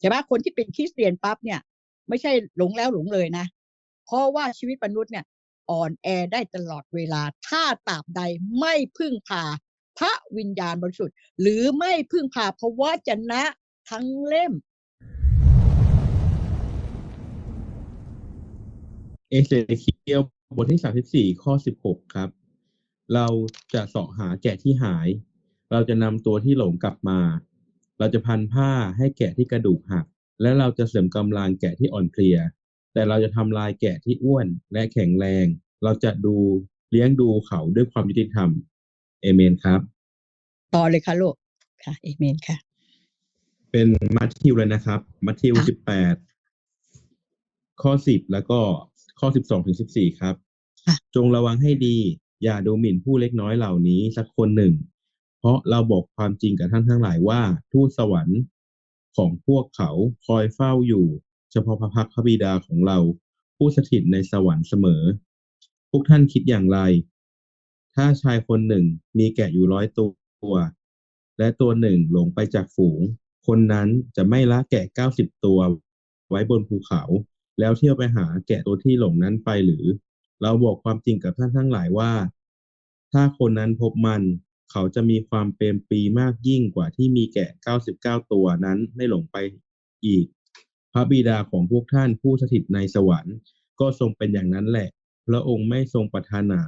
ใช่ไหมคนที่เป็นคริสเตียนปั๊บเนี่ย ไม่ใช่หลงแล้วหลงเลยนะ เพราะว่าชีวิตมนุษย์เนี่ย อ่อนแอได้ตลอดเวลา ถ้าตราบใดไม่พึ่งพาพระวิญญาณบริสุทธิ์ หรือไม่พึ่งพาพระวจนะทั้งเล่ม เอเซเคียลบทที่สามสิบสี่ข้อสิบหกครับ เราจะเสาะหาแกะที่หาย เราจะนำตัวที่หลงกลับมา เราจะพันผ้าให้แกะที่กระดูกหัก และเราจะเสริมกำลังแกะที่อ่อนเพลีย แต่เราจะทำลายแกะที่อ้วนและแข็งแรง เราจะดูเลี้ยงดูเขาด้วยความยุติธรรมเอเมนครับ ต่อเลยค่ะลูกค่ะเอเมนค่ะ เป็นมัทธิวเลยนะครับ มัทธิวค่ะสิบแปดข้อสิบแล้วก็ข้อสิบสองถึงสิบสี่ครับค่ะจงระวังให้ดี อย่าดูหมิ่นผู้เล็กน้อยเหล่านี้สักคนหนึ่ง เพราะเราบอกความจริงกับท่านทั้งหลายว่า ทูตสวรรค์ของพวกเขาคอยเฝ้าอยู่ เฉพาะพระพักตร์พระบิดาของเรา ผู้สถิตในสวรรค์เสมอ พวกท่านคิดอย่างไร ถ้าชายคนหนึ่งมีแกะอยู่ร้อยตัว และตัวหนึ่งหลงไปจากฝูง คนนั้นจะไม่ละแกะเก้าสิบตัว ไว้บนภูเขา แล้วเที่ยวไปหาแกะตัวที่หลงนั้นไปหรือ เราบอกความจริงกับท่านทั้งหลายว่า ถ้าคนนั้นพบมัน เขาจะมีความเปรมปรีมากยิ่งกว่าที่มีแกะเก้าสิบเก้าตัวนั้นไม่หลงไปอีก พระบิดาของพวกท่านผู้สถิตในสวรรค์ ก็ทรงเป็นอย่างนั้นแหละ พระองค์ไม่ทรงปรารถนา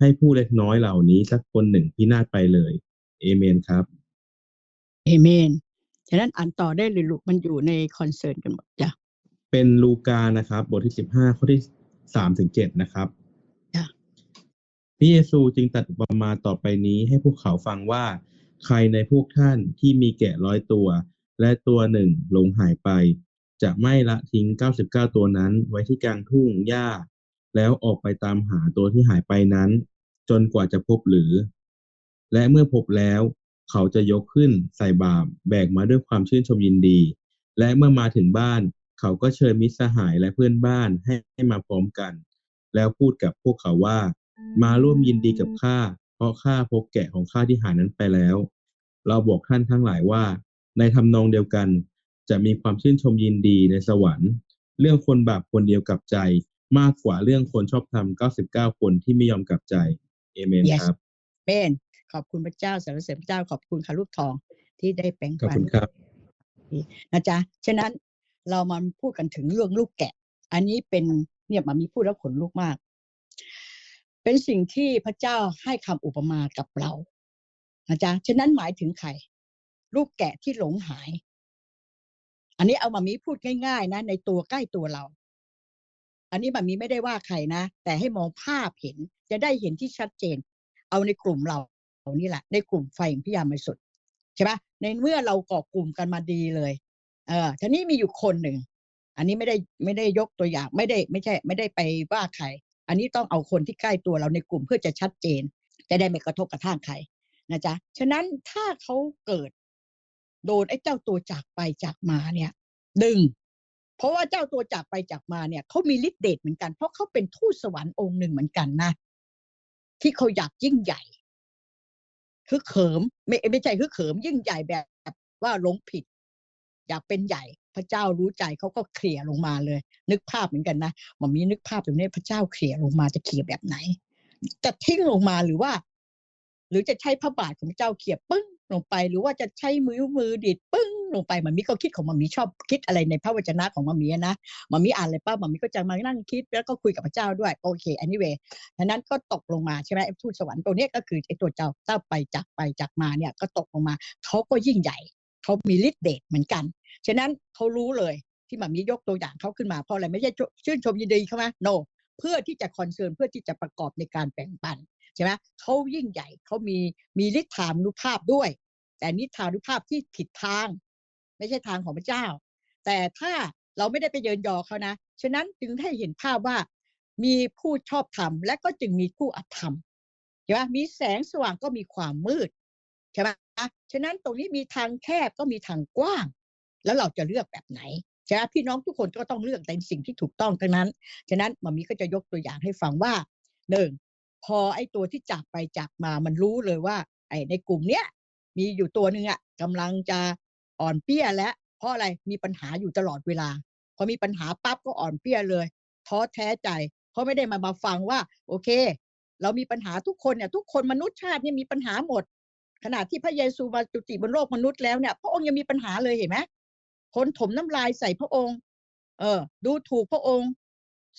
ให้ผู้เล็กน้อยเหล่านี้สักคนหนึ่งพินาศไปเลย เอเมนครับ เอเมน ฉะนั้นอ่านต่อได้เลยลูกมันอยู่ในคอนเซิร์นกันหมดจ้ะ เป็นลูกานะครับ บทที่สิบห้าข้อที่สามถึงเจ็ดนะครับจ้ะ พระเยซูจึงตัดอุปมาต่อไปนี้ให้พวกเขาฟังว่า ใครในพวกท่านที่มีแกะร้อยตัว และตัวหนึ่งหลงหายไป จะไม่ละทิ้งเก้าสิบเก้าตัวนั้นไว้ที่กลางทุ่งหญ้า แล้วออกไปตามหาตัวที่หายไปนั้น จนกว่าจะพบหรือ และเมื่อพบแล้ว เขาจะยกขึ้นใส่บาปแบกมาด้วยความชื่นชมยินดี และเมื่อมาถึงบ้าน เขาก็เชิญมิตรสหายและเพื่อนบ้านให้มาพร้อมกัน แล้วพูดกับพวกเขาว่า มาร่วมยินดีกับข้า เพราะข้าพบแกะของข้าที่หายนั้นไปแล้ว เราบอกท่านทั้งหลายว่า ในทำนองเดียวกัน จะมีความชื่นชมยินดีในสวรรค์ เรื่องคนบาปคนเดียวกลับใจ มากกว่าเรื่องคนชอบธรรม 99 คนที่ไม่ยอมกลับใจ เอเมน Yes ครับเมนขอบคุณพระเจ้าสรรเสริญพระเจ้าขอบคุณค่ะลูกทองที่ได้แปลงขอบปันคุณครับนะจ๊ะฉะนั้นเรามาพูดกันถึงเรื่องลูกแกะ อันนี้เป็นเนี่ยมามีพูดแล้วขนลุกมาก เป็นสิ่งที่พระเจ้าให้คำอุปมากับเรานะจ๊ะฉะนั้นหมายถึงใครลูกแกะที่หลงหาย อันนี้เอามามีพูดง่าย ๆ นะ ในตัวใกล้ตัวเรา อันนี้มามีไม่ได้ว่าใครนะ แต่ให้มองภาพเห็น จะได้เห็นที่ชัดเจน เอาในกลุ่มเราเรานี่แหละ ในกลุ่มไฟของพิยามิสุทธิ์ใช่ปะในเมื่อเราเกาะกลุ่มกันมาดีเลย เออทีนี้มีอยู่คนหนึ่ง อันนี้ไม่ได้ไม่ได้ยกตัวอย่าง ไม่ได้ไม่ใช่ ไม่ได้ไปว่าใคร อันนี้ต้องเอาคนที่ใกล้ตัวเราในกลุ่มเพื่อจะชัดเจน จะได้ไม่กระทบกระทั่งใครนะจ๊ะ ฉะนั้นถ้าเขาเกิด โดนไอ้เจ้าตัวจากไปจากมาเนี่ยดึง เพราะว่าเจ้าตัวจากไปจากมาเนี่ยเขามีฤทธิ์เดชเหมือนกัน เพราะเขาเป็นทูตสวรรค์องค์หนึ่งเหมือนกันนะ ที่เขาอยากยิ่งใหญ่คือเขิม ไม่ไม่ใช่คือเขิมยิ่งใหญ่แบบว่าหลงผิด อยากเป็นใหญ่ พระเจ้ารู้ใจเขาก็เคลียร์ลงมาเลย นึกภาพเหมือนกันนะมันมีนึกภาพแบบนี้พระเจ้าเคลียร์ลงมาจะเคลียร์แบบไหน จะทิ้งลงมาหรือว่า หรือจะใช้พระบาทของพระเจ้าเคลียร์ปึ้งลงไป หรือว่าจะใช้มือมือดีดปึ้งลงไปมันมีก็คิดของมันมีชอบคิดอะไรในพระวจนะของมันมีนะมันมีอ่านเลยป้ามันมีก็จะมานั่งคิดแล้วก็คุยกับพระเจ้าด้วยโอเค anyway ฉะนั้นก็ตกลงมาใช่ไหมไอ้ทูตสวรรค์ตัวนี้ก็คือไอ้ตัวเจ้าเจ้าไปจากไปจากมาเนี่ยก็ตกลงมาเขาก็ยิ่งใหญ่ เขามีฤทธิ์เดชเหมือนกัน ฉะนั้นเขารู้เลยที่มันมียกตัวอย่างเขาขึ้นมาเพราะอะไรไม่ใช่ชื่นชมยินดีเขาไหม no เพื่อที่จะคอนเซิร์นเพื่อที่จะประกอบในการแบ่งปันใช่ไหมเขายิ่งใหญ่เขามีมีฤทธานุภาพด้วย แต่นิทานุภาพที่ผิดทาง ไม่ใช่ทางของพระเจ้า แต่ถ้าเราไม่ได้ไปเยินยอเขานะฉะนั้นจึงให้เห็นภาพว่ามีผู้ชอบธรรมและก็จึงมีผู้อธรรมใช่ไหมมีแสงสว่างก็มีความมืด ใช่ไหมฉะนั้นตรงนี้มีทางแคบก็มีทางกว้าง แล้วเราจะเลือกแบบไหนใช่ไหมพี่น้องทุกคนก็ต้องเลือกในสิ่งที่ถูกต้องทั้งนั้น ฉะนั้นมามีก็จะยกตัวอย่างให้ฟังว่าหนึ่งพอไอ้ตัวที่จากไปจากมามันรู้เลยว่า ไอ้ในกลุ่มเนี้ยมีอยู่ตัวหนึ่งอะกำลังจะอ่อนเปี้ยและเพราะอะไรมีปัญหาอยู่ตลอดเวลา พอมีปัญหาปั๊บก็อ่อนเพลียเลยท้อแท้ใจ เพราะไม่ได้มามาฟังว่า โอเค เรามีปัญหาทุกคนเนี่ยทุกคนมนุษย์ชาติเนี่ยมีปัญหาหมด ขณะที่พระเยซูมาจุติบนโลกมนุษย์แล้วเนี่ยพระองค์ยังมีปัญหาเลยเห็นไหมคนถมน้ำลายใส่พระองค์ เออ ดูถูกพระองค์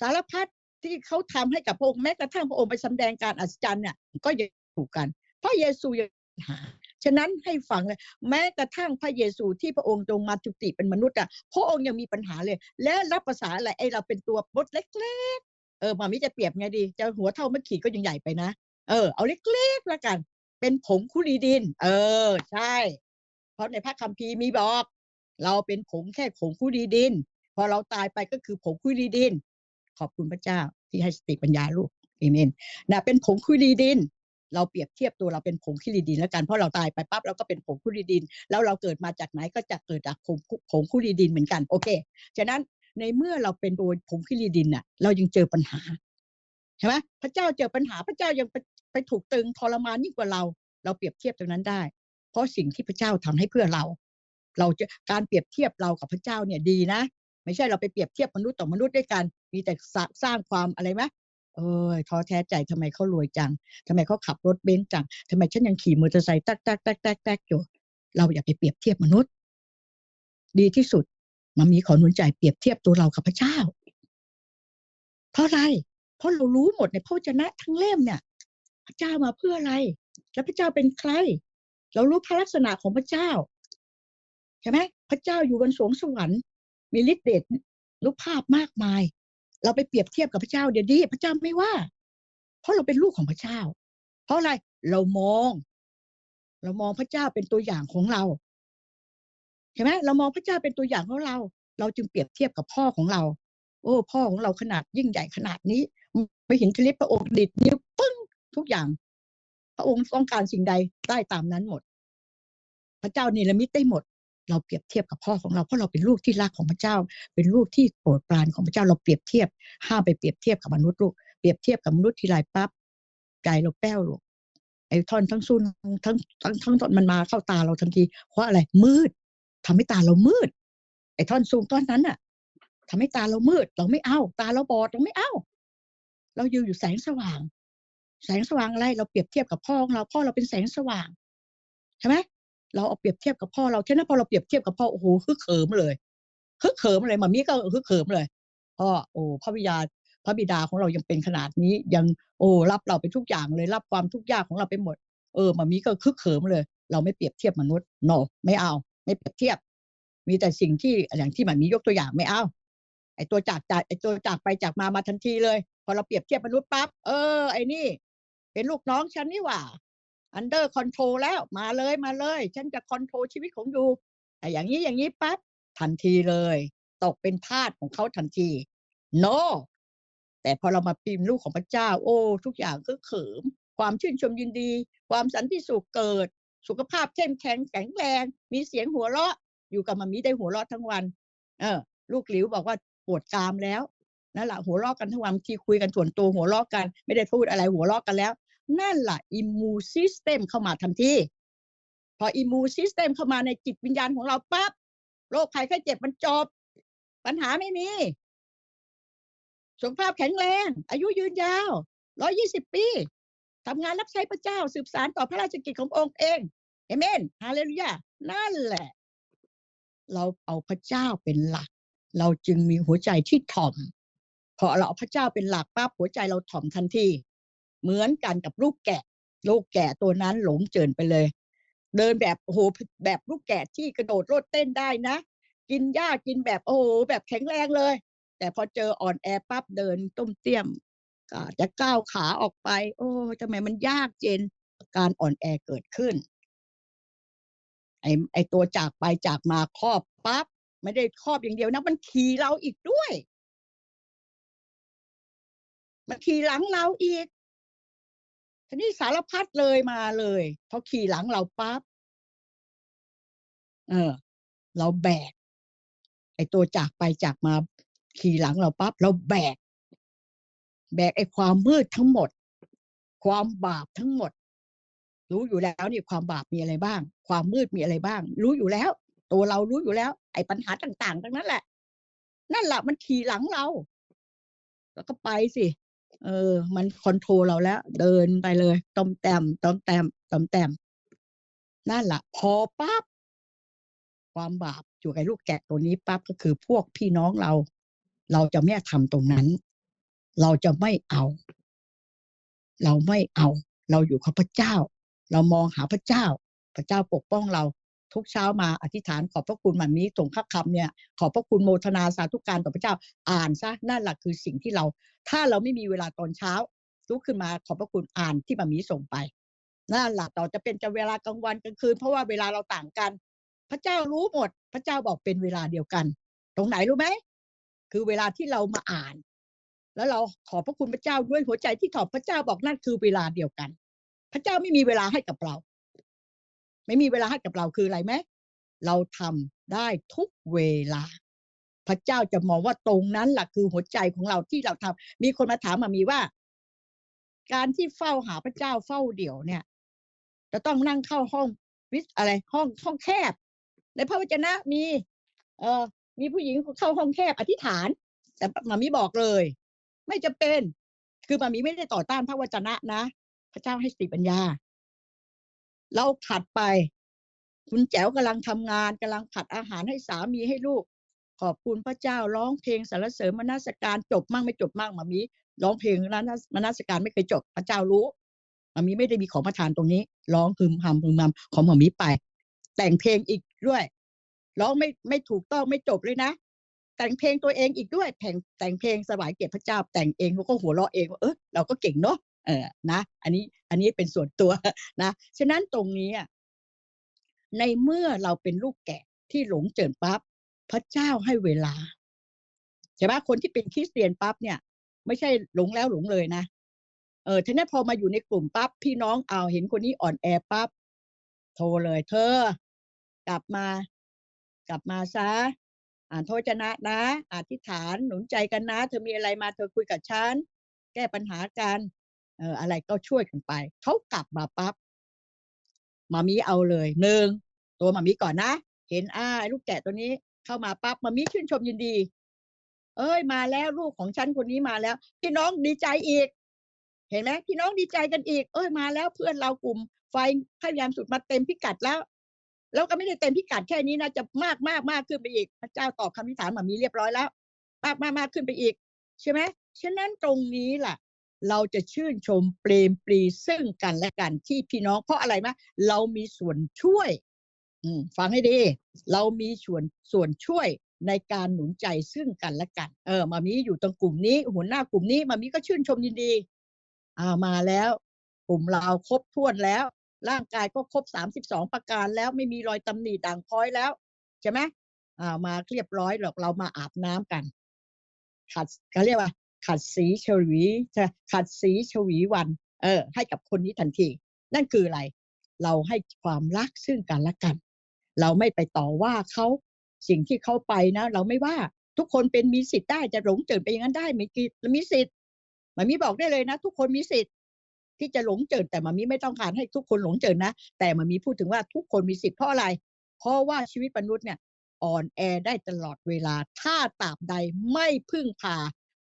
สารพัดที่เขาทำให้กับพระองค์แม้กระทั่งพระองค์ไปสำแดงการอัศจรรย์เนี่ยก็ยังถูกกันพระเยซูยังมีปัญหาฉะนั้นให้ฟังเลย แม้กระทั่งพระเยซูที่พระองค์ทรงมาจุติเป็นมนุษย์อะพระองค์ยังมีปัญหาเลย และรับภาษาอะไรไอเราเป็นตัวมดเล็ก ๆ เออมามิจะเปรียบไงดี จะหัวเท่ามะขีดก็ยังใหญ่ไปนะเออเอาเล็กๆแล้วกัน เป็นผงคุรีดิน เออ ใช่ เพราะในพระคัมภีร์มีบอก เราเป็นผงแค่ผงคุรีดิน พอเราตายไปก็คือผงคุรีดิน ขอบคุณพระเจ้าที่ให้สติปัญญาลูกเอเมนนะเป็นผงคุรีดิน เราเปรียบเทียบตัวเราเป็นผงคุรีดินแล้วกันเพราะเราตายไปปั๊บเราก็เป็นผงคุรีดิน แล้วเราเกิดมาจากไหนก็จะเกิดจากผงผงคุรีดินเหมือนกัน โอเคฉะนั้นในเมื่อเราเป็นโดยผงคุรีดินน่ะ เรายังเจอปัญหาใช่ไหมพระเจ้าเจอปัญหาพระเจ้ายัง ไปถูกตึงทรมานยิ่งกว่าเรา เราเปรียบเทียบตรงนั้นได้ เพราะสิ่งที่พระเจ้าทำให้เพื่อเรา เราจะการเปรียบเทียบเรากับพระเจ้าเนี่ยดีนะ ไม่ใช่เราไปเปรียบเทียบมนุษย์ต่อมนุษย์ด้วยกัน มีแต่สร้างความอะไรไหมเออท้อแท้ใจทำไมเขารวยจังทำไมเขาขับรถเบนซ์จังทำไมฉันยังขี่มอเตอร์ไซค์แตักแตักแตักแตักตักอยู่เราอย่าไปเปรียบเทียบมนุษย์ ดีที่สุดมันมีขอหนุนใจเปรียบเทียบตัวเรากับพระเจ้า เพราะอะไร เพราะเรารู้หมดในพระวจนะทั้งเล่มเนี่ย พระเจ้ามาเพื่ออะไร แล้วพระเจ้าเป็นใคร เรารู้พระลักษณะของพระเจ้าใช่ไหมพระเจ้าอยู่บนสวงสวรรค์ มีฤทธิ์เดชรูปภาพมากมาย เราไปเปรียบเทียบกับพระเจ้าเดี๋ยวดีพระเจ้าไม่ว่า เพราะเราเป็นลูกของพระเจ้า เพราะอะไรเรามอง เรามองพระเจ้าเป็นตัวอย่างของเราใช่ไหมเรามองพระเจ้าเป็นตัวอย่างของเรา เราจึงเปรียบเทียบกับพ่อของเรา โอ้ พ่อของเราขนาดยิ่งใหญ่ขนาดนี้ ไม่เห็นทลิปพระองค์ดิดนิ้วปึ้ง ทุกอย่าง พระองค์ต้องการสิ่งใดได้ตามนั้นหมด พระเจ้าเนรมิตได้หมด เราเปรียบเทียบกับพ่อของเราเพราะเราเป็นลูกที่รักของพระเจ้า เป็นลูกที่โปรดปรานของพระเจ้าเราเปรียบเทียบ ห้ามไปเปรียบเทียบกับมนุษย์ลูกเปรียบเทียบกับมนุษย์ทีไรปั๊บใจเราแป้วลูกไอ้ท่อนทั้งซุนทั้งทั้งทั้งตอนมันมาเข้าตาเราทันที เพราะอะไรมืดทำให้ตาเรามืด ไอ้ท่อนซูมต้นนั้นน่ะทำให้ตาเรามืด เราไม่เอา ตาเราบอดเราไม่เอา เราอยู่อยู่แสงสว่าง แสงสว่างอะไรเราเปรียบเทียบกับพ่อของเราพ่อเราเป็นแสงสว่างใช่ไหมเราเอาเปรียบเทียบกับพ่อเราฉะนั้นพอเราเปรียบเทียบกับพ่อโอ้โหฮึกเหิมเลยฮึกเหิมเลยมามีก็ฮึกเหิมเลยพ่อโอ้พระบิดาพระบิดาของเรายังเป็นขนาดนี้ ยังโอ้รับเราไปทุกอย่างเลยรับความทุกข์ยากของเราไปหมด เออมามีก็คึกเขิมเลย เราไม่เปรียบเทียบมนุษย์ no ไม่เอา ไม่เปรียบเทียบ มีแต่สิ่งที่อย่างที่มันมียกตัวอย่างไม่เอาไอตัวจากจากไอตัวจากไปจากมามาทันทีเลย พอเราเปรียบเทียบมนุษย์ปั๊บเออไอนี่ เป็นลูกน้องฉันนี่หว่าอันเดอร์คอนโทรลแล้วมาเลยมาเลย ฉันจะคอนโทรลชีวิตของยูไออย่างนี้อย่างนี้ปั๊บทันทีเลย ตกเป็นทาสของเขาทันที no แต่พอเรามาพิมพ์ลูกของพระเจ้า โอ้ ทุกอย่างคือเขิม ความชื่นชมยินดี ความสันติสุขเกิด สุขภาพเข้มแข็งแข็งแรง มีเสียงหัวเราะ อยู่กับมามีได้หัวเราะทั้งวัน เออ ลูกหลิวบอกว่าปวดกรามแล้วนั่นแหละหัวเราะกันทั้งวันที่คุยกันส่วนตัวหัวเราะกัน ไม่ได้พูดอะไรหัวเราะกันแล้ว นั่นแหละอิมมูซิสเต็มเข้ามาทันทีพออิมมูซิสเต็มเข้ามาในจิตวิญญาณของเราปั๊บโรคภัยไข้เจ็บมันจบ ปัญหาไม่มี สุขภาพแข็งแรง อายุยืนยาวร้อยี่สิบปีทำงานรับใช้พระเจ้าสืบสารต่อพระราชกิจขององค์เองเอเมนฮาเลลูยานั่นแหละ เราเอาพระเจ้าเป็นหลัก เราจึงมีหัวใจที่ถ่อมพอเราเอาพระเจ้าเป็นหลักปั๊บหัวใจเราถ่อมทันที เหมือนกันกับลูกแกะ ลูกแกะตัวนั้นหลงเจินไปเลย เดินแบบโอ้โหแบบลูกแกะที่กระโดดโลดเต้นได้นะ กินหญ้ากินแบบโอ้โหแบบแข็งแรงเลย แต่พอเจออ่อนแอปั๊บเดินต้มเตี้ยมก็จะก้าวขาออกไป โอ้ทำไมมันยากเจนการอ่อนแอเกิดขึ้น ไอไอตัวจากไปจากมาครอบปั๊บไม่ได้ครอบอย่างเดียวนะ มันขี่เราอีกด้วย มันขี่หลังเราอีก ทีนี้สารพัดเลยมาเลยพอขี่หลังเราปั๊บเออ เราแบก ไอตัวจากไปจากมาขี่หลังเราปั๊บเราแบก แบกไอความมืดทั้งหมด ความบาปทั้งหมด รู้อยู่แล้วนี่ความบาปมีอะไรบ้าง ความมืดมีอะไรบ้าง รู้อยู่แล้ว ตัวเรารู้อยู่แล้ว ไอ้ปัญหาต่าง ๆ ทั้งนั้นแหละ นั่นแหละมันขี่หลังเรา แล้วก็ไปสิ เออ มันคอนโทรลเราแล้ว เดินไปเลยตอมแต้มตอมแต้มตอมแต้มนั่นแหละพอปั๊บความบาปอยู่กับลูกแกะตัวนี้ปั๊บก็คือพวกพี่น้องเรา เราจะไม่ทำตรงนั้น เราจะไม่เอา เราไม่เอา เราอยู่กับพระเจ้า เรามองหาพระเจ้า พระเจ้าปกป้องเรา ทุกเช้ามาอธิษฐานขอบพระคุณมันมีส่งข้าคำเนี่ยขอบพระคุณโมทนาสาธุการต่อพระเจ้าอ่านซะนั่นแหละคือสิ่งที่เรา ถ้าเราไม่มีเวลาตอนเช้าลุกขึ้นมาขอบพระคุณอ่านที่มันมีส่งไปนั่นแหละต่อจะเป็นจะเวลากลางวันกลางคืนเพราะว่าเวลาเราต่างกัน พระเจ้ารู้หมด พระเจ้าบอกเป็นเวลาเดียวกัน ตรงไหนรู้ไหมคือเวลาที่เรามาอ่าน แล้วเราขอบพระคุณพระเจ้าด้วยหัวใจที่ถอบพระเจ้าบอกนั่นคือเวลาเดียวกัน พระเจ้าไม่มีเวลาให้กับเรา ไม่มีเวลาให้กับเราคืออะไรไหมเราทำได้ทุกเวลา พระเจ้าจะมองว่าตรงนั้นแหละคือหัวใจของเราที่เราทำมีคนมาถามมามีว่า การที่เฝ้าหาพระเจ้าเฝ้าเดี่ยวเนี่ย จะต้องนั่งเข้าห้องวิสอะไรห้องห้องแคบ ในพระวจนะมี เออมีผู้หญิงเข้าห้องแคบอธิษฐาน แต่มามีบอกเลย ไม่จะเป็น คือมามีไม่ได้ต่อต้านพระวจนะนะ พระเจ้าให้สติปัญญา เราผัดไป คุณแจ๋วกำลังทำงานกำลังผัดอาหารให้สามีให้ลูก ขอบคุณพระเจ้าร้องเพลงสรรเสริญมนาสการจบมั่งไม่จบมั่งมามีร้องเพลงนั้นมนาสการไม่เคยจบพระเจ้ารู้มามีไม่ได้มีของประทานตรงนี้ ร้องพึมพำพึมพำของมามีไป แต่งเพลงอีกด้วยร้องไม่ไม่ถูกต้องไม่จบเลยนะ แต่งเพลงตัวเองอีกด้วยแต่งแต่งเพลงสวายเกียรติพระเจ้าแต่งเองเขาก็หัวเราะเองว่าเออเราก็เก่งเนาะ เออนะอันนี้อันนี้เป็นส่วนตัวนะฉะนั้นตรงนี้อะในเมื่อเราเป็นลูกแกะที่หลงเจิญปั๊บพระเจ้าให้เวลาใช่ไหมคนที่เป็นคริสเตียนปั๊บเนี่ย ไม่ใช่หลงแล้วหลงเลยนะเออทีนี้พอมาอยู่ในกลุ่มปั๊บพี่น้องเอาเห็นคนนี้อ่อนแอปั๊บโทรเลย เธอ กลับมา กลับมาซะอ่านโทจนะนะอธิษฐานหนุนใจกันนะ เธอมีอะไรมาเธอคุยกับฉันแก้ปัญหากัน เอออะไรก็ช่วยกันไป เขากลับมาปั๊บมามีเอาเลยหนึ่งตัวมามีก่อนนะ เห็นอ้าลูกแกะตัวนี้ เข้ามาปั๊บมามีชื่นชมยินดี เอ้ยมาแล้วลูกของฉันคนนี้มาแล้ว พี่น้องดีใจอีก เห็นไหมพี่น้องดีใจกันอีก เอ้ยมาแล้วเพื่อนเรากลุ่ม ไฟพยายามสุดมาเต็มพิกัดแล้วแล้วก็ไม่ได้เต็มพิกัดแค่นี้นะจะมากมากมากขึ้นไปอีก พระเจ้าตอบคำอธิฐานมามีเรียบร้อยแล้ว มากมากมากขึ้นไปอีก ใช่ไหมฉะนั้นตรงนี้แหละ เราจะชื่นชมเปรมปรีซึ่งกันและกันที่พี่น้องเพราะอะไรมะเรามีส่วนช่วยฟังให้ดี เรามีส่วนส่วนช่วยในการหนุนใจซึ่งกันและกัน เออ มามีอยู่ตรงกลุ่มนี้ หัวหน้ากลุ่มนี้มามีก็ชื่นชมยินดี อ่ามาแล้ว กลุ่มเราครบถ้วนแล้ว ร่างกายก็ครบสามสิบสองประการแล้วไม่มีรอยตำหนิด่างพ้อยแล้ว ใช่ไหมอ่ามาเรียบร้อยหรอกเรามาอาบน้ำกันขัดเขาเรียกว่า ขัดสีฉวีใช่ขัดสีฉวีวันเออให้กับคนนี้ทันที นั่นคืออะไร เราให้ความรักซึ่งกันและกัน เราไม่ไปต่อว่าเขาสิ่งที่เขาไปนะ เราไม่ว่าทุกคนเป็นมีสิทธิ์ได้จะหลงเจิดไปอย่างนั้นได้มีกิมีสิทธิ์มันมีบอกได้เลยนะ ทุกคนมีสิทธิ์ที่จะหลงเจิดแต่มันมีไม่ต้องการให้ทุกคนหลงเจิดนะ แต่มันมีพูดถึงว่าทุกคนมีสิทธิ์เพราะอะไร เพราะว่าชีวิตมนุษย์เนี่ยอ่อนแอได้ตลอดเวลา ถ้าตราบใดไม่พึ่งพา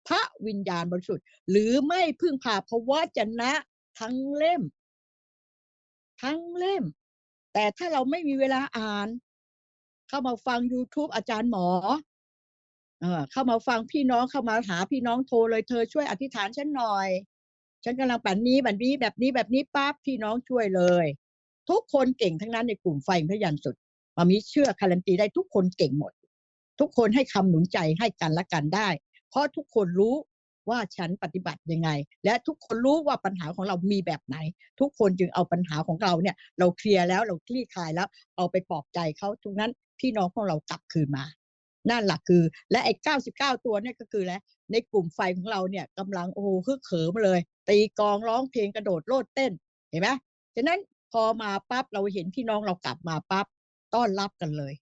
พระวิญญาณบริสุทธิ์ หรือไม่พึ่งพาพระวจนะทั้งเล่ม ทั้งเล่ม แต่ถ้าเราไม่มีเวลาอ่าน เข้ามาฟัง YouTube อาจารย์หมอเข้ามาฟังพี่น้องเข้ามาหาพี่น้องโทรเลยเธอช่วยอธิษฐานฉันหน่อย ฉันกำลังแบบนี้แบบนี้แบบนี้แบบนี้ปั๊บพี่น้องช่วยเลย ทุกคนเก่งทั้งนั้นในกลุ่มไฟพระยันสุดมามีเชื่อการันตีได้ทุกคนเก่งหมด ทุกคนให้คำหนุนใจให้กันและกันได้ เพราะทุกคนรู้ว่าฉันปฏิบัติยังไง และทุกคนรู้ว่าปัญหาของเรามีแบบไหน ทุกคนจึงเอาปัญหาของเราเนี่ย เราเคลียร์แล้วเราคลี่คลายแล้ว เอาไปปลอบใจเขาทุกนั้นพี่น้องของเรากลับคืนมา นั่นแหละคือ และไอ้เก้าสิบเก้าตัวเนี่ยก็คือแล้วในกลุ่มไฟของเราเนี่ยกำลังโอ้โหฮึกเขิมเลย ตีกองร้องเพลงกระโดดโลดเต้นเห็นไหมฉะนั้นพอมาปั๊บเราเห็นพี่น้องเรากลับมาปั๊บต้อนรับกันเลย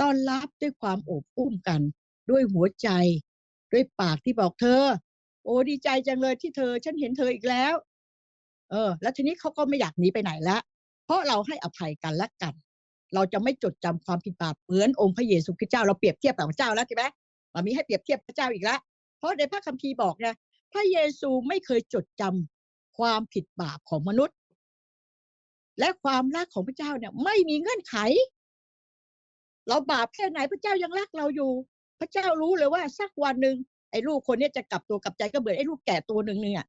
ต้อนรับด้วยความอบอุ้มกัน ด้วยหัวใจ ด้วยปากที่บอกเธอ โอ้ดีใจจังเลยที่เธอ ฉันเห็นเธออีกแล้ว เออ แล้วทีนี้เขาก็ไม่อยากหนีไปไหนละเพราะเราให้อภัยกันและกัน เราจะไม่จดจำความผิดบาปเหมือนองค์พระเยซูคริสต์เจ้าเราเปรียบเทียบกับพระเจ้าแล้วใช่ไหมมามีให้เปรียบเทียบพระเจ้าอีกแล้วเพราะในพระคัมภีร์บอกนะพระเยซูไม่เคยจดจำความผิดบาปของมนุษย์ และความรักของพระเจ้าเนี่ย ไม่มีเงื่อนไข เราบาปแค่ไหนพระเจ้ายังรักเราอยู่ พระเจ้ารู้เลยว่าสักวันหนึ่งไอ้ลูกคนนี้จะกลับตัวกลับใจก็เหมือนไอ้ลูกแก่ตัวหนึ่งเนี่ย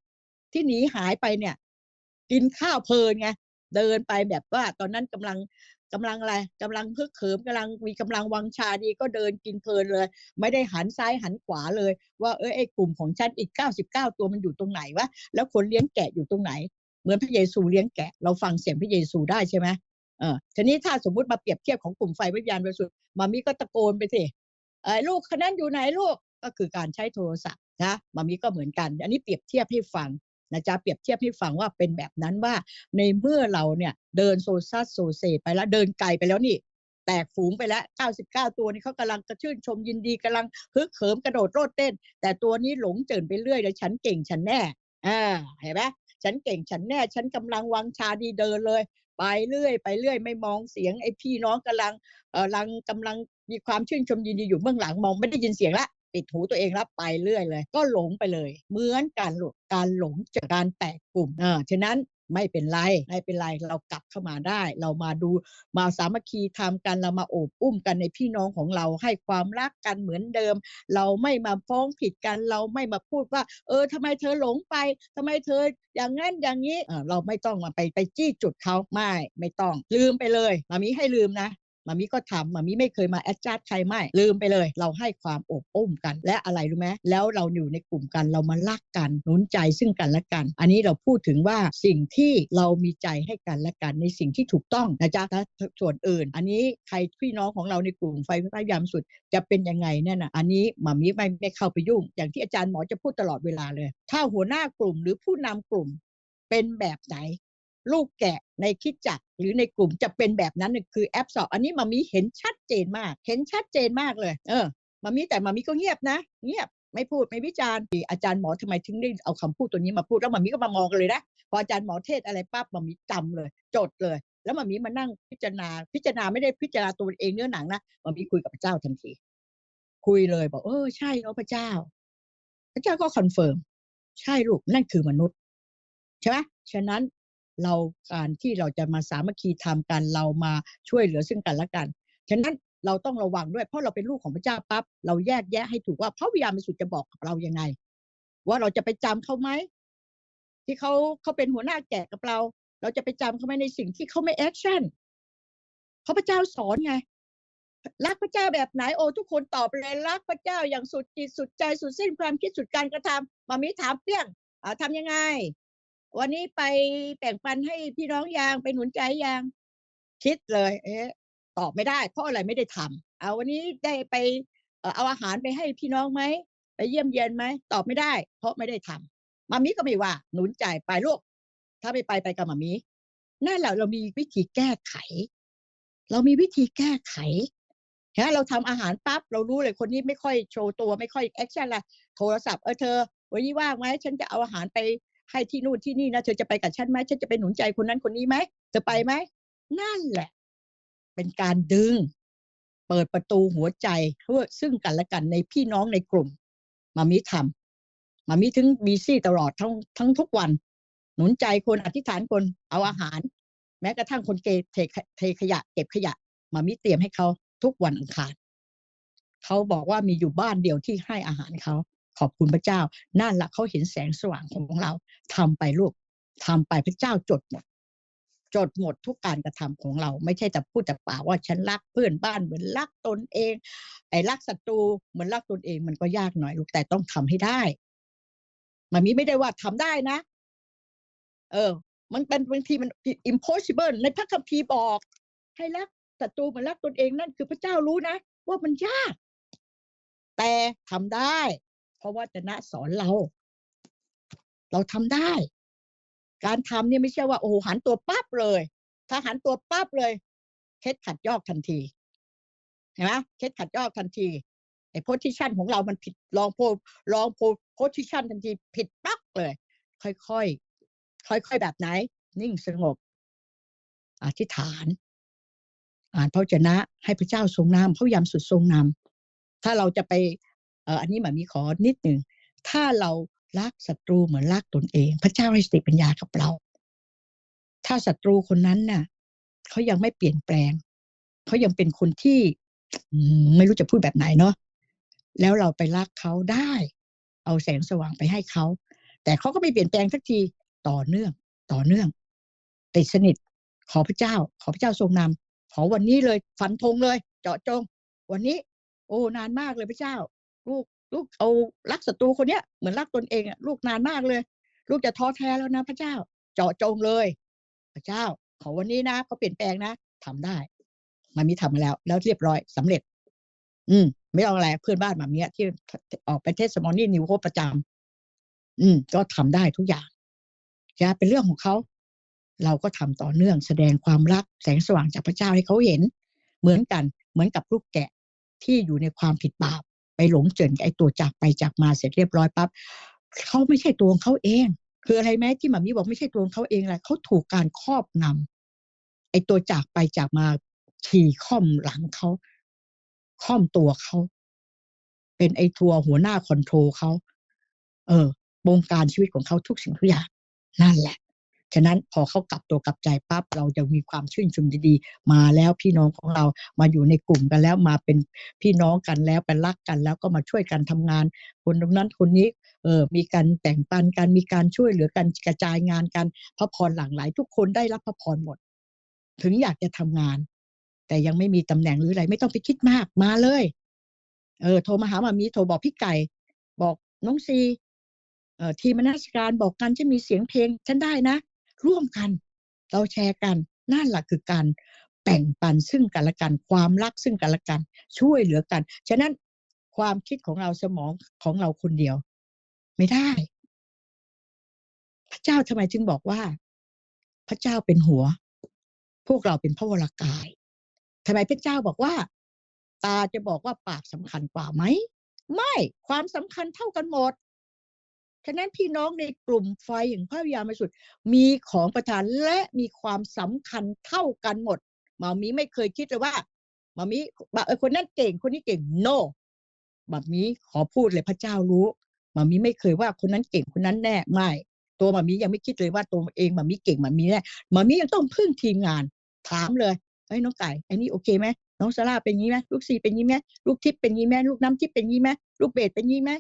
ที่หนีหายไปเนี่ย กินข้าวเพลินไงเดินไปแบบว่า ตอนนั้นกำลังกำลังอะไรกำลังพึกเขิมกำลังมีกำลังวังชาดีก็เดินกินเพลินเลย ไม่ได้หันซ้ายหันขวาเลย ว่าเออไอ้กลุ่มของฉันอีกเก้าสิบเก้าตัวมันอยู่ตรงไหนวะแล้วคนเลี้ยงแกะอยู่ตรงไหน เหมือนพระเยซูเลี้ยงแกะ เราฟังเสียงพระเยซูได้ใช่ไหมเออทีนี้ถ้าสมมุติมาเปรียบเทียบของกลุ่มไฟวิญญาณบริสุทธิ์มามีก็ตะโกนไปสิ ไอ้ลูกคนนั้นอยู่ไหนลูกก็คือการใช้โทรศัพท์นะมามีก็เหมือนกัน อันนี้เปรียบเทียบให้ฟังนะจ๊ะเปรียบเทียบให้ฟังว่าเป็นแบบนั้นว่า ในเมื่อเราเนี่ยเดินโซซัสโซเซไปแล้วเดินไกลไปแล้วนี่ แตกฝูงไปแล้ว 99 ตัวนี่เขากำลังกระชื่นชมยินดีกำลังฮึกเหิมกระโดดโลดเต้น แต่ตัวนี้หลงเจินไปเรื่อยเลยฉันเก่งฉันแน่อ่าเห็นไหมฉันเก่งฉันแน่ฉันกำลังวังชาดีเดินเลย ไปเรื่อย ไปเรื่อยไม่มองเสียงไอ้พี่น้องกำลังเออลังกำลัง มีความชื่นชมยินดีอยู่เบื้องหลังมองไม่ได้ยินเสียงละปิดหูตัวเองแล้วไปเรื่อยเลย ก็หลงไปเลย เหมือนการหลงการหลงจากการแตกกลุ่มอ่าฉะนั้นไม่เป็นไรไม่เป็นไรเรากลับเข้ามาได้ เรามาดูมาสามัคคีทำกันเรามาโอบอุ้มกันในพี่น้องของเราให้ความรักกันเหมือนเดิม เราไม่มาฟ้องผิดกัน เราไม่มาพูดว่า เออทำไมเธอหลงไปทำไมเธออย่างนั้นอย่างนี้เออเราไม่ต้องมาไปไปจี้จุดเขาไม่ไม่ต้องลืมไปเลยมามีให้ลืมนะ มามิก็ทำมามิไม่เคยมาแอดจัดใครไม่ลืมไปเลย เราให้ความอบอุ้มกัน และอะไรรู้ไหมแล้วเราอยู่ในกลุ่มกันเรามารักกันหนุนใจซึ่งกันและกัน อันนี้เราพูดถึงว่าสิ่งที่เรามีใจให้กันและกันในสิ่งที่ถูกต้องนะจ๊ะถ้าส่วนอื่น อันนี้ใครพี่น้องของเราในกลุ่มไฟพระยามสุดจะเป็นยังไงเนี่ยนะอันนี้มามิไม่ไม่เข้าไปยุ่ง อย่างที่อาจารย์หมอจะพูดตลอดเวลาเลย ถ้าหัวหน้ากลุ่มหรือผู้นำกลุ่มเป็นแบบไหน ลูกแกะในคิดจัก หรือในกลุ่มจะเป็นแบบนั้นน่ะคือแอปสอบ อันนี้มามีเห็นชัดเจนมาก เห็นชัดเจนมากเลย เออมามีแต่มามีก็เงียบนะ เงียบไม่พูดไม่วิจารณ์อาจารย์หมอทำไมถึงได้เอาคำพูดตัวนี้มาพูดแล้วมามีก็มามองกันเลยนะพออาจารย์หมอเทศอะไรปั๊บมามีจำเลย จดเลย แล้วมามีมานั่งพิจารณา พิจารณาไม่ได้พิจารณาตัวเองเนื้อหนังนะมามีคุยกับพระเจ้าทันที คุยเลยบอกเออใช่เนาะพระเจ้า พระเจ้าก็คอนเฟิร์มใช่ลูกนั่นคือมนุษย์ใช่ไหมฉะนั้น เราการที่เราจะมาสามัคคีทำกันเรามาช่วยเหลือซึ่งกันและกัน ฉะนั้นเราต้องระวังด้วยเพราะเราเป็นลูกของพระเจ้าปั๊บเราแยกแยะให้ถูกว่าพระวิญญาณบริสุทธิ์จะบอกกับเรายังไง ว่าเราจะไปจำเขาไหมที่เขาเขาเป็นหัวหน้าแกะกับเรา เราจะไปจำเขาไหมในสิ่งที่เขาไม่แอคชั่นเพราะพระเจ้าสอนไงรักพระเจ้าแบบไหนโอ้ทุกคนตอบเลยรักพระเจ้าอย่างสุดจิตสุดใจสุดสิ้นความคิดสุดการกระทำมามีถามเปี้ยงอ่าทำยังไง วันนี้ไปแบ่งปันให้พี่น้องยางไปหนุนใจยาง คิดเลย เอ๊ะตอบไม่ได้ เพราะอะไรไม่ได้ทำเอาวันนี้ได้ไปเอาอาหารไปให้พี่น้องไหมไปเยี่ยมเยียนไหมตอบไม่ได้ เพราะไม่ได้ทำมามีก็ไม่ว่า หนุนใจไปลูกถ้าไม่ไปไปกับมามีนั่นแหละเรามีวิธีแก้ไข เรามีวิธีแก้ไขฮะเราทำอาหารปั๊บเรารู้เลยคนนี้ไม่ค่อยโชว์ตัวไม่ค่อยแอคชั่นละโทรศัพท์เออเธอวันนี้ว่างไหมฉันจะเอาอาหารไป ให้ที่นู่นที่นี่นะเธอจะไปกับฉันไหมฉันจะไปหนุนใจคนนั้นคนนี้ไหมเธอไปไหมนั่นแหละ เป็นการดึง เปิดประตูหัวใจเพื่อซึ่งกันและกันในพี่น้องในกลุ่มมามิทำมามิถึงบีซี่ตลอดทั้งทั้งทุกวัน หนุนใจคนอธิษฐานคนเอาอาหาร แม้กระทั่งคนเกเทเทขยะ เก็บขยะ มามิเตรียมให้เขาทุกวันอังคารเขาบอกว่ามีอยู่บ้านเดียวที่ให้อาหารเขา ขอบคุณพระเจ้า นั่นหละเขาเห็นแสงสว่างของเราทำไปลูกทำไปพระเจ้าจดหมด จดหมดทุกการกระทำของเรา ไม่ใช่แต่พูดแต่ปากว่าฉันรักเพื่อนบ้านเหมือนรักตนเอง ไอ้รักศัตรูเหมือนรักตนเองมันก็ยากหน่อยลูกแต่ต้องทำให้ได้มันมีไม่ได้ว่าทำได้นะ เออ มันเป็นบางทีมัน impossible ในพระคัมภีร์บอก ให้รักศัตรูเหมือนรักตนเองนั่นคือพระเจ้ารู้นะ ว่ามันยาก แต่ทำได้ เพราะว่าจนะสอนเรา เราทำได้ การทำเนี่ยไม่ใช่ว่าโอ้โหหันตัวปั๊บเลย ถ้าหันตัวปั๊บเลยเคล็ดขัดยอกทันทีเห็นไหมเคล็ดขัดยอกทันทีไอ้โพสิชันของเรามันผิดลองโพลองโพโพสิชันทันทีผิดปั๊บเลย ค่อยๆค่อยๆแบบไหน นิ่งสงบอธิษฐาน อ่านพระวจนะ ให้พระเจ้าทรงนำพระยามสุดทรงนำถ้าเราจะไป อ่ออันนี้หมามีขอนิดหนึ่งถ้าเรารักศัตรูเหมือนรักตนเอง พระเจ้าให้สติปัญญากับเรา ถ้าศัตรูคนนั้นน่ะเขายังไม่เปลี่ยนแปลงเขายังเป็นคนที่ไม่รู้จะพูดแบบไหนเนาะแล้วเราไปรักเขาได้ เอาแสงสว่างไปให้เขาแต่เขาก็ไม่เปลี่ยนแปลงสักทีต่อเนื่อง ต่อเนื่องติดสนิทขอพระเจ้า ขอพระเจ้าทรงนำขอวันนี้เลยฟันธงเลย เจาะจง วันนี้ โอ้นานมากเลยพระเจ้า ลูกลูกเอารักศัตรูคนเนี้ยเหมือนรักตนเองอะลูกนานมากเลย ลูกจะท้อแท้แล้วนะพระเจ้า เจาะจงเลย พระเจ้า ขอวันนี้นะเขาเปลี่ยนแปลงนะทำได้มันมีทำมาแล้ว แล้วเรียบร้อยสำเร็จ อืม ไม่ต้องอะไรเพื่อนบ้านมาเมียที่ออกไปเทศมอนี่นิวโฮประจำอืม ก็ทำได้ทุกอย่างจะเป็นเรื่องของเขาเราก็ทำต่อเนื่องแสดงความรักแสงสว่างจากพระเจ้าให้เขาเห็น เหมือนกันเหมือนกับลูกแกะที่อยู่ในความผิดบาป ไปหลงเจินไอตัวจากไปจากมาเสร็จเรียบร้อยปั๊บเขาไม่ใช่ตัวของเขาเอง คืออะไรไหมที่หมามีบอกไม่ใช่ตัวของเขาเองแหละเขาถูกการครอบงำไอตัวจากไปจากมาขี่ค่อมหลังเขาค่อมตัวเขาเป็นไอทัวหัวหน้าคอนโทรลเขาเออบงการชีวิตของเขาทุกสิ่งทุกอย่างนั่นแหละ ฉะนั้นพอเขากลับตัวกลับใจปั๊บเราจะมีความชื่นชมดีๆ มาแล้วพี่น้องของเรามาอยู่ในกลุ่มกันแล้วมาเป็นพี่น้องกันแล้วเป็นรักกันแล้วก็มาช่วยกันทำงาน คนตรงนั้นคนนี้เออมีการแบ่งปันกันมีการช่วยเหลือกันกระจายงานกันพระพรหลั่งไหลทุกคนได้รับพระพรหมด ถึงอยากจะทำงาน แต่ยังไม่มีตำแหน่งหรืออะไรไม่ต้องไปคิดมากมาเลย เออโทรมาหามามีโทรบอกพี่ไก่ บอกน้องซีเออทีมนาชการบอกกันจะมีเสียงเพลงฉันได้นะ ร่วมกัน เราแชร์กันนั่นแหละคือการแบ่งปันซึ่งกันและกันความรักซึ่งกันและกันช่วยเหลือกัน ฉะนั้นความคิดของเราสมองของเราคนเดียว ไม่ได้ พระเจ้าทำไมจึงบอกว่า พระเจ้าเป็นหัว พวกเราเป็นพระวรากายทำไมพระเจ้าบอกว่า ตาจะบอกว่าปากสำคัญกว่าไหม ไม่ความสำคัญเท่ากันหมด ฉะนั้นพี่น้องในกลุ่มไฟอย่างพระวิญญาสุทธิ์มีของประทานและมีความสำคัญเท่ากันหมดมามีไม่เคยคิดเลยว่ามามีว่าเออคนนั้นเก่งคนนี้เก่ง no มามีขอพูดเลยพระเจ้ารู้มามีไม่เคยว่าคนนั้นเก่งคนนั้นแน่ไม่ตัวมามียังไม่คิดเลยว่าตัวเองมามีเก่งมามีแน่มามียังต้องพึ่งทีมงาน ถามเลยเฮ้น้องไก่ไอ้นี่โอเคไหมน้องซาร่าเป็นงี้ไหมลูกซีเป็นงี้ไหมลูกทิพย์เป็นงี้ไหมลูกน้ำทิพย์เป็นงี้ไหมลูกเบสเป็นงี้ไหม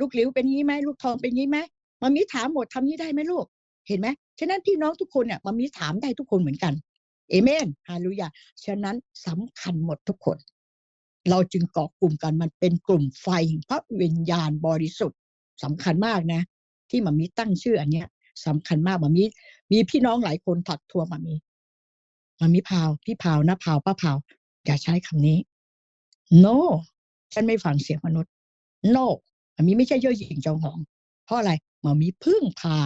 ลูกหลิวเป็นงี้ไหมลูกทองเป็นงี้ไหมมามีถามหมดทำนี้ได้ไหมลูก เห็นไหมฉะนั้นพี่น้องทุกคนเนี่ยมามีถามได้ทุกคนเหมือนกันเอเมนฮาลูยาฉะนั้นสำคัญหมดทุกคน เราจึงเกาะกลุ่มกันมันเป็นกลุ่มไฟพระวิญญาณบริสุทธิ์สำคัญมากนะ ที่มามีตั้งชื่ออันเนี้ยสำคัญมากมามีมีพี่น้องหลายคนถักทัวร์มามีมามีพาวพี่พาวนะพาวป้าพาวอย่าใช้คำนี้ no ฉันไม่ฟังเสียงมนุษย์ no มามีไม่ใช่เย่อหยิ่งจองหอง เพราะอะไรมามีพึ่งพา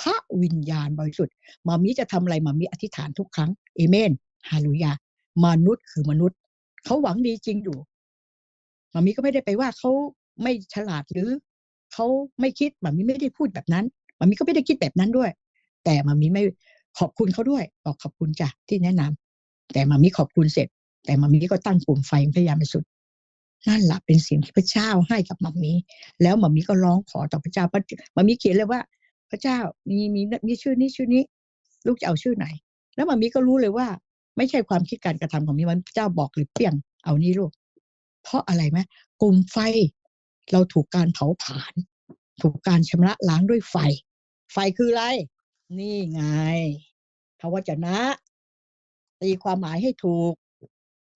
พระวิญญาณบริสุทธิ์มามีจะทำอะไรมามีอธิษฐานทุกครั้งเอเมนฮาลูยามนุษย์คือมนุษย์เขาหวังดีจริงอยู่มามีก็ไม่ได้ไปว่าเขาไม่ฉลาดหรือเขาไม่คิดมามีไม่ได้พูดแบบนั้นมามีก็ไม่ได้คิดแบบนั้นด้วย แต่มามีไม่ขอบคุณเขาด้วยบอกขอบคุณจ้ะที่แนะนำแต่มามีขอบคุณเสร็จ แต่มามีก็ตั้งกลุ่มไฟพยายามไปสุด นั่นแหละเป็นสิ่งที่พระเจ้าให้กับมามีแล้วมามีก็ร้องขอต่อพระเจ้าพระมมี่เขียนเลยว่า พระเจ้ามีมีมีชื่อนี้ชื่อนี้ ลูกจะเอาชื่อไหน แล้วมามีก็รู้เลยว่า ไม่ใช่ความคิดการกระทำของมีมันพระเจ้าบอกหรือเปี้ยงเอานี่ลูก เพราะอะไรไหมกลุ่มไฟ เราถูกการเผาผลาญถูกการชำระล้างด้วยไฟ ไฟคืออะไร นี่ไงพระวจนะตีความหมายให้ถูก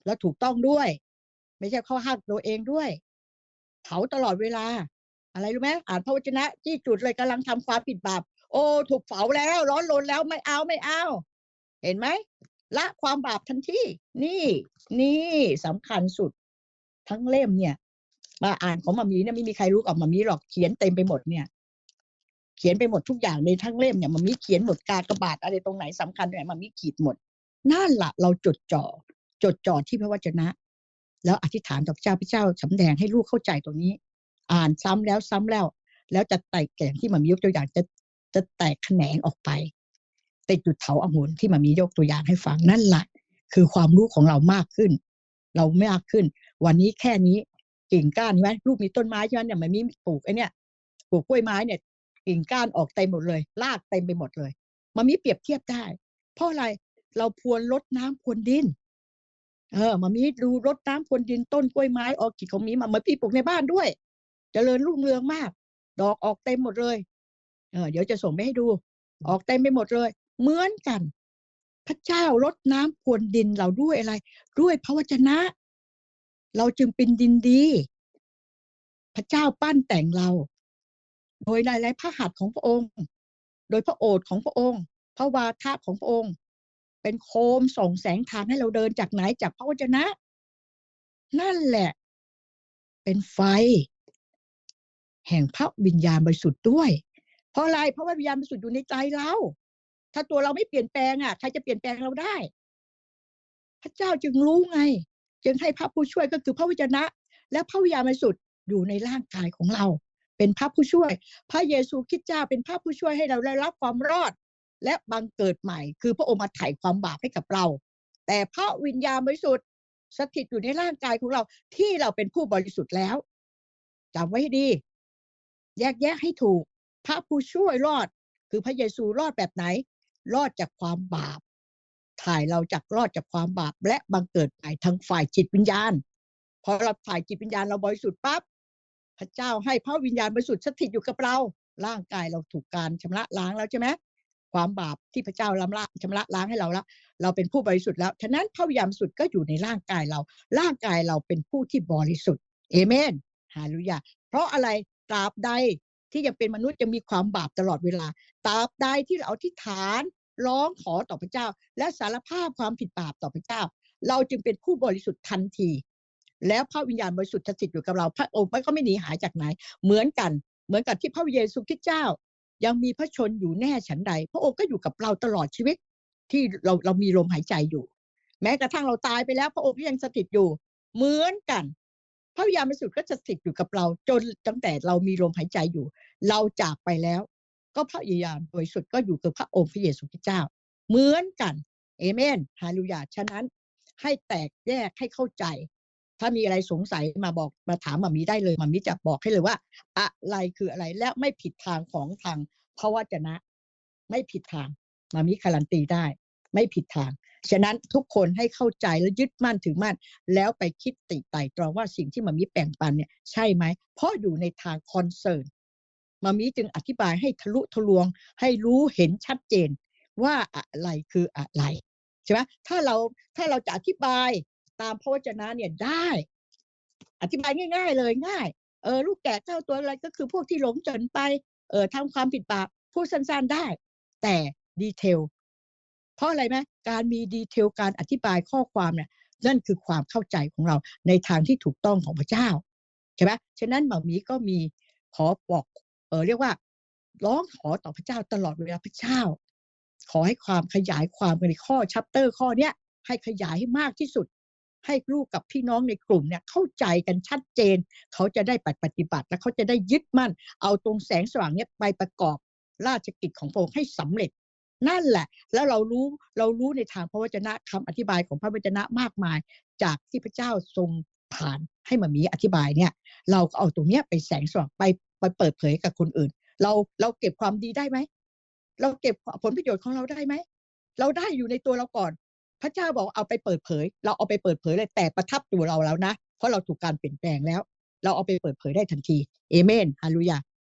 และถูกต้องด้วย ไม่ใช่เข้อห้ามตัวเองด้วย เผาตลอดเวลา อะไรรู้ไหมอ่านพระวจนะที่จุดเลยกำลังทำความผิดบาปโอ้ถูกเผาแล้ว ร้อนรนแล้วไม่เอาไม่เอา เห็นไหมละความบาปทันทีนี่นี่สำคัญสุด ทั้งเล่มเนี่ย มาอ่านของมามีเนี่ยไม่มีใครรู้กับมามีหรอกเขียนเต็มไปหมดเนี่ย เขียนไปหมดทุกอย่างในทั้งเล่มเนี่ยมามีเขียนหมดกากระบาดอะไรตรงไหนสำคัญไหนมามีขีดหมดนั่นละเราจดจ่อจดจ่อที่พระวจนะ แล้วอธิษฐานต่อพระเจ้าพระเจ้าสำแดงให้ลูกเข้าใจตรงนี้ อ่านซ้ำแล้วซ้ำแล้ว แล้วจะแตกแก่งที่มามียกตัวอย่างจะจะแตกแขนงออกไปติดจุดเถาองุ่นที่มามียกตัวอย่างให้ฟังนั่นแหละคือความรู้ของเรามากขึ้น เรามากขึ้น วันนี้แค่นี้กิ่งก้านใช่ไหมลูกมีต้นไม้ใช่ไหมเนี่ยมันมีปลูกไอ้นี่ปลูกกล้วยไม้เนี่ย กิ่งก้านออกเต็มหมดเลยรากเต็มไปหมดเลย มันมีเปรียบเทียบได้ เพราะอะไรเราพรวนลดน้ำพรวนดิน เออมามีดูรดน้ำพรวนดินต้นกล้วยไม้ออกกิจของมีมาเหมือนพี่ปลูกในบ้านด้วยเจริญรุ่งเรืองมาก ดอกออกเต็มหมดเลยเออเดี๋ยวจะส่งไปให้ดู ออกเต็มไปหมดเลย เหมือนกัน พระเจ้ารดน้ำพรวนดินเราด้วยอะไร ด้วยพระวจนะ เราจึงเป็นดินดี พระเจ้าปั้นแต่งเรา โดยหลายๆพระหัตถ์ของพระองค์ โดยพระโอษฐ์ของพระองค์ พระวาทะของพระองค์ เป็นโคมส่องแสงทางให้เราเดินจากไหนจากพระวจนะ นั่นแหละ เป็นไฟ แห่งพระวิญญาณบริสุทธิ์ด้วย เพราะอะไรเพราะว่าวิญญาณบริสุทธิ์อยู่ในใจเรา ถ้าตัวเราไม่เปลี่ยนแปลงอะใครจะเปลี่ยนแปลงเราได้ พระเจ้าจึงรู้ไง จึงให้พระผู้ช่วยก็คือพระวจนะ และพระวิญญาณบริสุทธิ์อยู่ในร่างกายของเรา เป็นพระผู้ช่วย พระเยซูคริสต์เจ้าเป็นพระผู้ช่วยให้เราได้รับความรอด และบังเกิดใหม่ คือพระองค์มาไถ่ความบาปให้กับเรา แต่พระวิญญาณบริสุทธิ์สถิตอยู่ในร่างกายของเราที่เราเป็นผู้บริสุทธิ์แล้วจำไว้ให้ดี แยกแยะให้ถูก พระผู้ช่วยรอด คือพระเยซูรอดแบบไหน รอดจากความบาป ถ่ายเราจากรอดจากความบาป และบังเกิดใหม่ทั้งฝ่ายจิตวิญญาณพอเราฝ่ายจิตวิญญาณเราบริสุทธิ์ปั๊บพระเจ้าให้พระวิญญาณบริสุทธิ์สถิตอยู่กับเรา ร่างกายเราถูกการชำระล้างแล้วใช่ไหม ความบาปที่พระเจ้าลำละชำระล้างให้เราแล้ว เราเป็นผู้บริสุทธิ์แล้ว ฉะนั้นพระวิญญาณสุทธิ์ก็อยู่ในร่างกายเรา ร่างกายเราเป็นผู้ที่บริสุทธิ์เอเมนฮาเลลูยาเพราะอะไรตราบใดที่ยังเป็นมนุษย์ยังมีความบาปตลอดเวลาตราบใดที่เราอธิษฐานร้องขอต่อพระเจ้า และสารภาพความผิดบาปต่อพระเจ้า เราจึงเป็นผู้บริสุทธิ์ทันที แล้วพระวิญญาณบริสุทธิ์สถิตอยู่กับเราพระองค์ก็ไม่หนีหายจากไหน เหมือนกัน เหมือนกับที่พระเยซูคริสต์เจ้า ยังมีพระชนอยู่แน่ฉันใด พระองค์ก็อยู่กับเราตลอดชีวิต ที่เราเรามีลมหายใจอยู่ แม้กระทั่งเราตายไปแล้ว พระองค์ก็ยังสถิตอยู่ เหมือนกัน พระวิญญาณบริสุทธิ์ก็จะสถิตอยู่กับเรา จนตั้งแต่เรามีลมหายใจอยู่ เราจากไปแล้ว ก็พระวิญญาณบริสุทธิ์ก็อยู่กับพระองค์พระเยซูคริสต์เจ้า เหมือนกันเอเมนฮาเลลูยาฉะนั้นให้แตกแยกให้เข้าใจ ถ้ามีอะไรสงสัยมาบอกมาถามมามีได้เลยมามีจะบอกให้เลยว่า อะไรคืออะไรและไม่ผิดทางของทางพระวจนะ ไม่ผิดทางมามีการันตีได้ ไม่ผิดทาง ฉะนั้นทุกคนให้เข้าใจและยึดมั่นถือมั่น แล้วไปคิดติไต่ตรองว่าสิ่งที่มามีแบ่งปันเนี่ยใช่ไหมเพราะอยู่ในทางคอนเซิร์นมามีจึงอธิบายให้ทะลุทะลวง ให้รู้เห็นชัดเจนว่าอะไรคืออะไรใช่ไหมถ้าเราถ้าเราจะอธิบาย ตามพระวจนะเนี่ยได้ อธิบายง่าย ๆ เลยง่าย เออลูกแกะเจ้าตัวอะไรก็คือพวกที่หลงจนไป เออทำความผิดบาปพูดสั้นๆได้ แต่ดีเทลเพราะอะไรไหมการมีดีเทลการอธิบายข้อความเนี่ยนั่นคือความเข้าใจของเราในทางที่ถูกต้องของพระเจ้าใช่ไหมฉะนั้นหมามีก็มีขอบอก เออเรียกว่า ร้องขอต่อพระเจ้าตลอดเวลาพระเจ้า ขอให้ความขยายความในข้อชัปเตอร์ข้อเนี้ยให้ขยายให้มากที่สุด ให้ลูกกับพี่น้องในกลุ่มเนี่ยเข้าใจกันชัดเจน เขาจะได้ปฏิบัติ และเขาจะได้ยึดมั่น เอาตรงแสงสว่างเนี้ยไปประกอบราชกิจของพระองค์ให้สำเร็จ นั่นแหละ แล้วเรารู้เรารู้ในทางพระวจนะคำอธิบายของพระวจนะมากมาย จากที่พระเจ้าทรงผ่านให้มามีอธิบายเนี่ย เราก็เอาตรงเนี้ยไปแสงสว่างไปไปเปิดเผยกับคนอื่น เราเราเก็บความดีได้ไหมเราเก็บผลประโยชน์ของเราได้ไหมเราได้อยู่ในตัวเราก่อน พระเจ้าบอกเอาไปเปิดเผย เราเอาไปเปิดเผยเลยแต่ประทับตัวเราแล้วนะ เพราะเราถูกการเปลี่ยนแปลงแล้ว เราเอาไปเปิดเผยได้ทันทีเอเมนฮาลลูยา